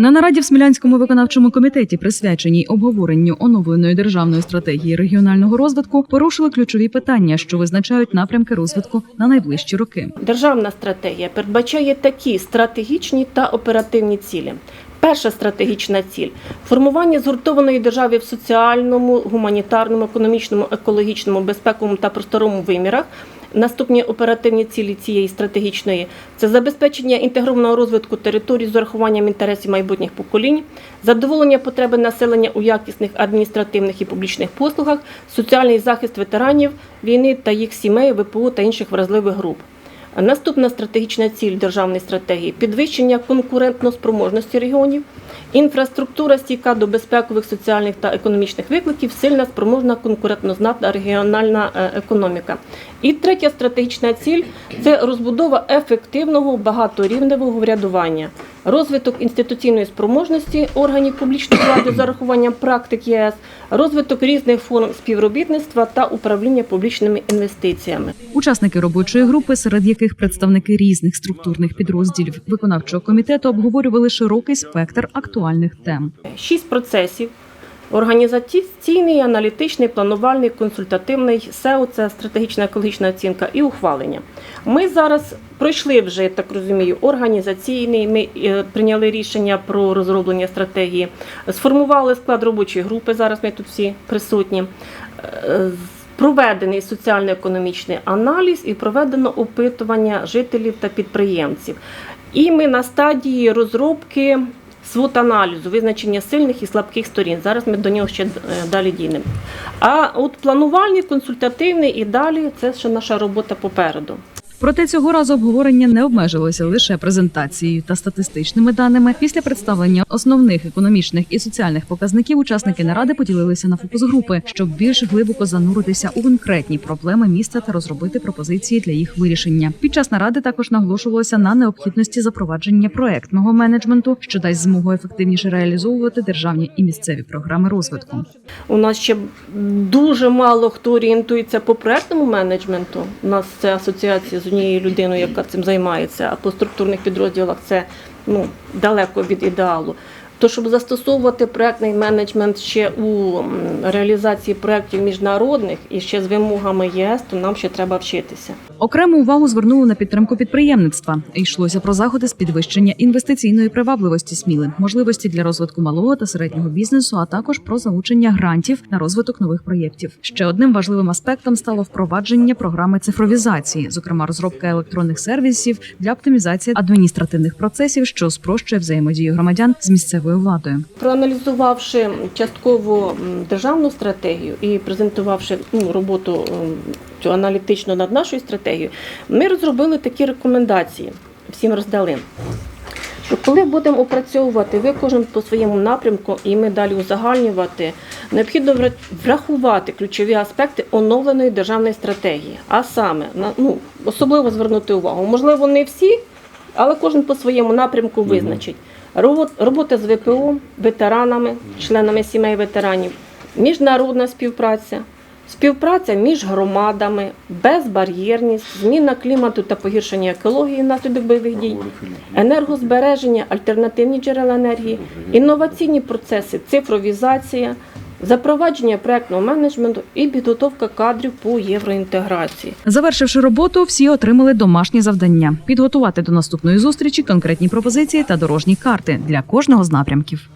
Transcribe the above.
На нараді в Смілянському виконавчому комітеті, присвяченій обговоренню оновленої державної стратегії регіонального розвитку, порушили ключові питання, що визначають напрямки розвитку на найближчі роки. Державна стратегія передбачає такі стратегічні та оперативні цілі. Перша стратегічна ціль формування згуртованої держави в соціальному, гуманітарному, економічному, екологічному, безпековому та просторовому вимірах. Наступні оперативні цілі цієї стратегічної це забезпечення інтегрованого розвитку територій з урахуванням інтересів майбутніх поколінь, задоволення потреби населення у якісних адміністративних і публічних послугах, соціальний захист ветеранів війни та їх сімей, ВПО та інших вразливих груп. Наступна стратегічна ціль державної стратегії підвищення конкурентноспроможності регіонів, інфраструктура стійка до безпекових, соціальних та економічних викликів, сильна спроможна конкурентнознатна регіональна е, економіка. І третя стратегічна ціль це розбудова ефективного багаторівневого врядування, розвиток інституційної спроможності органів публічної влади за рахуванням практик ЄС, розвиток різних форм співробітництва та управління публічними інвестиціями. Учасники робочої групи, серед яких представники різних структурних підрозділів виконавчого комітету, обговорювали широкий спектр актуальних тем. Шість процесів. Організаційний, аналітичний, планувальний, консультативний, СЕО – це стратегічна екологічна оцінка і ухвалення. Ми зараз пройшли вже, так розумію, організаційний. Ми е, прийняли рішення про розроблення стратегії, сформували склад робочої групи. Зараз ми тут всі присутні. Е, Проведений соціально-економічний аналіз і проведено опитування жителів та підприємців. І ми на стадії розробки свод аналізу, визначення сильних і слабких сторін. Зараз ми до нього ще е, далі дійдемо. А от планувальний, консультативний і далі це ще наша робота попереду. Проте цього разу обговорення не обмежилося лише презентацією та статистичними даними. Після представлення основних економічних і соціальних показників учасники наради поділилися на фокус-групи, щоб більш глибоко зануритися у конкретні проблеми міста та розробити пропозиції для їх вирішення. Під час наради також наголошувалося на необхідності запровадження проектного менеджменту, що дасть змогу ефективніше реалізовувати державні і місцеві програми розвитку. У нас ще дуже мало хто орієнтується по проектному менеджменту. У нас це асоціація з однією людиною, яка цим займається, а по структурних підрозділах це ну, далеко від ідеалу. То, щоб застосовувати проектний менеджмент ще у реалізації проєктів міжнародних і ще з вимогами ЄС, то нам ще треба вчитися. Окрему увагу звернули на підтримку підприємництва. Йшлося про заходи з підвищення інвестиційної привабливості Сміли, можливості для розвитку малого та середнього бізнесу, а також про залучення грантів на розвиток нових проєктів. Ще одним важливим аспектом стало впровадження програми цифровізації, зокрема розробка електронних сервісів для оптимізації адміністративних процесів, що спрощує взаємодію громадян з місцевою владою. Проаналізувавши частково державну стратегію і презентувавши ну, роботу цю аналітичну над нашою стратегією, ми розробили такі рекомендації, всім роздали. Що коли будемо опрацьовувати, ви кожен по своєму напрямку, і ми далі узагальнювати, необхідно вра- врахувати ключові аспекти оновленої державної стратегії. А саме, на- ну, особливо звернути увагу. Можливо, не всі, але кожен по своєму напрямку визначить. Робот- Робота з ВПО, ветеранами, членами сімей ветеранів, міжнародна співпраця, співпраця між громадами, безбар'єрність, зміна клімату та погіршення екології внаслідок бойових дій, енергозбереження, альтернативні джерела енергії, інноваційні процеси, цифровізація, запровадження проектного менеджменту і підготовка кадрів по євроінтеграції. Завершивши роботу, всі отримали домашні завдання: підготувати до наступної зустрічі конкретні пропозиції та дорожні карти для кожного з напрямків.